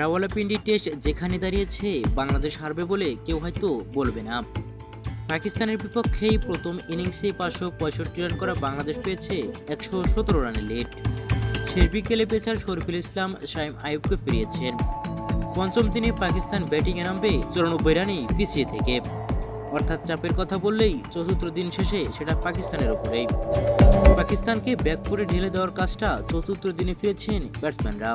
রাওয়ালাপিন্ডি test যেখানে দাঁড়িয়েছে, বাংলাদেশ হারবে বলে কেউ হয়তো বলবে না। পাকিস্তানের বিপক্ষেই প্রথম ইনিংসে পাঁচশো পঁয়ষট্টি রান করা বাংলাদেশ পেয়েছে একশো সতেরো রানের লেট। শেষ বিকেলে পেচার শরীফুল ইসলাম শাইম আয়ুবকে ফিরিয়েছেন। পঞ্চম দিনে পাকিস্তান ব্যাটিংয়ে নামবে চুরানব্বই রানই পিছিয়ে থেকে। অর্থাৎ চাপের কথা বললেই চতুর্থ দিন শেষে সেটা পাকিস্তানের ওপরেই পাকিস্তানকে ব্যাক করে ঢেলে দেওয়ার কাজটা চতুর্থ দিনে পেয়েছেন ব্যাটসম্যানরা।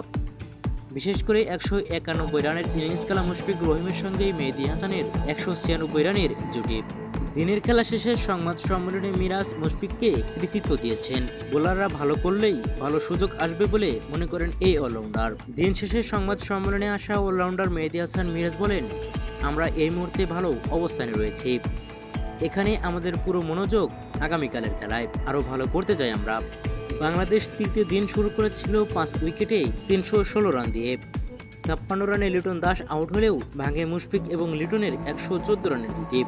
বিশেষ করে একশো একানব্বই রানের ইনিংস খেলা মুশফিক রহিমের সঙ্গে মেহেদি হাসানের একশো ছিয়ানব্বই রানের জুটি। দিনের খেলা শেষে সংবাদ সম্মেলনে মিরাজ মুশফিককে কৃতিত্ব দিয়েছেন। বোলাররা ভালো করলেই ভালো সুযোগ আসবে বলে মনে করেন এই অলরাউন্ডার। দিন শেষে সংবাদ সম্মেলনে আসা অলরাউন্ডার মেহেদি হাসান মিরাজ বলেন, আমরা এই মুহূর্তে ভালো অবস্থানে রয়েছি। এখানে আমাদের পুরো মনোযোগ আগামীকালের খেলায়। আরও ভালো করতে চাই আমরা। বাংলাদেশ তৃতীয় দিন শুরু করেছিল পাঁচ উইকেটে তিনশো ষোলো রান দিয়ে। ছাপ্পান্ন রানে লিটন দাস আউট হলেও ভাঙে মুশফিক এবং লিটনের একশো চোদ্দ রানের জুটি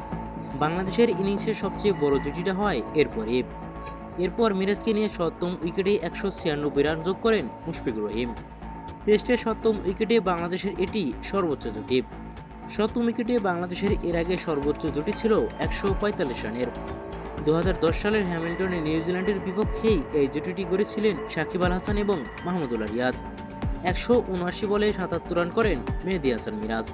বাংলাদেশের ইনিংসের সবচেয়ে বড় জুটিটা হয় এরপরে এরপর মিরাজকে নিয়ে সপ্তম উইকেটে একশো ছিয়ানব্বই রান যোগ করেন মুশফিক রহিম। টেস্টের সপ্তম উইকেটে বাংলাদেশের এটি সর্বোচ্চ জুটি। সপ্তম উইকেটে বাংলাদেশের এর আগে সর্বোচ্চ জুটি ছিল একশো পঁয়তাল্লিশ রানের। দশ সালের হ্যামিল্টনে নিউজিল্যান্ডের বিপক্ষেই এই জুটিটি গড়েছিলেন সাকিব আল হাসান এবং মাহমুদুল্লাহ রিয়াদ একশো উনআশি বলে সাতাত্তর রান করেন মেহেদি হাসান মিরাজ।